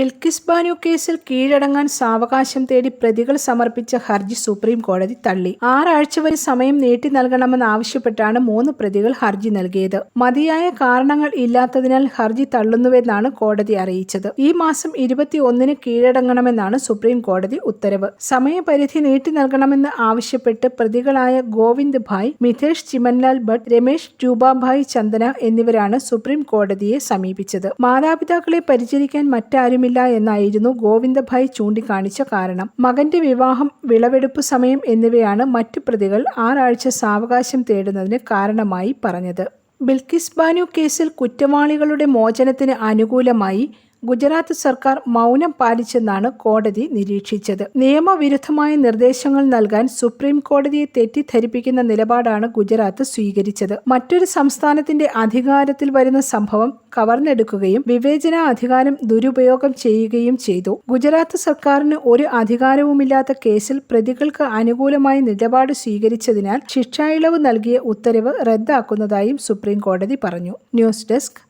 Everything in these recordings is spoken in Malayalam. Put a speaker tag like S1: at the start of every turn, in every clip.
S1: ബിൽക്കിസ് ബാനു കേസിൽ കീഴടങ്ങാൻ സാവകാശം തേടി പ്രതികൾ സമർപ്പിച്ച ഹർജി സുപ്രീം കോടതി തള്ളി. ആറാഴ്ച വരെ സമയം നീട്ടി നൽകണമെന്നാവശ്യപ്പെട്ടാണ് മൂന്ന് പ്രതികൾ ഹർജി നൽകിയത്. മതിയായ കാരണങ്ങൾ ഇല്ലാത്തതിനാൽ ഹർജി തള്ളുന്നുവെന്നാണ് കോടതി അറിയിച്ചത്. ഈ മാസം ഇരുപത്തി ഒന്നിന് കീഴടങ്ങണമെന്നാണ് സുപ്രീം കോടതി ഉത്തരവ്. സമയപരിധി നീട്ടി നൽകണമെന്ന് ആവശ്യപ്പെട്ട് പ്രതികളായ ഗോവിന്ദ് ഭായ് മിഥേഷ് ചിമൻലാൽ ഭട്ട് രമേശ് രൂപാഭായ് ചന്ദന എന്നിവരാണ് സുപ്രീം കോടതിയെ സമീപിച്ചത്. മാതാപിതാക്കളെ പരിചരിക്കാൻ മറ്റാരുമില്ല എന്നായിരുന്നു ഗോവിന്ദഭായ് ചൂണ്ടിക്കാണിച്ച കാരണം. മകന്റെ വിവാഹം വിളവെടുപ്പ് സമയം എന്നിവയാണ് മറ്റു പ്രതികൾ ആറാഴ്ച സാവകാശം തേടുന്നതിന് കാരണമായി പറഞ്ഞത്. ബിൽക്കിസ് ബാനു കേസിൽ കുറ്റവാളികളുടെ മോചനത്തിന് അനുകൂലമായി ഗുജറാത്ത് സർക്കാർ മൗനം പാലിച്ചെന്നാണ് കോടതി നിരീക്ഷിച്ചത്. നിയമവിരുദ്ധമായ നിർദ്ദേശങ്ങൾ നൽകാൻ സുപ്രീം കോടതിയെ തെറ്റിദ്ധരിപ്പിക്കുന്ന നിലപാടാണ് ഗുജറാത്ത് സ്വീകരിച്ചത്. മറ്റൊരു സംസ്ഥാനത്തിന്റെ അധികാരത്തിൽ വരുന്ന സംഭവം കവർന്നെടുക്കുകയും വിവേചന അധികാരം ദുരുപയോഗം ചെയ്യുകയും ചെയ്തു. ഗുജറാത്ത് സർക്കാരിന് ഒരു അധികാരവുമില്ലാത്ത കേസിൽ പ്രതികൾക്ക് അനുകൂലമായ നിലപാട് സ്വീകരിച്ചതിനാൽ ശിക്ഷായിളവ് നൽകിയ ഉത്തരവ് റദ്ദാക്കുന്നതായും സുപ്രീം കോടതി പറഞ്ഞു. ന്യൂസ് ഡെസ്ക്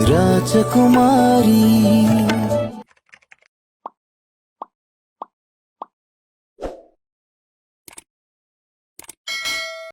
S2: రాజకుమారి.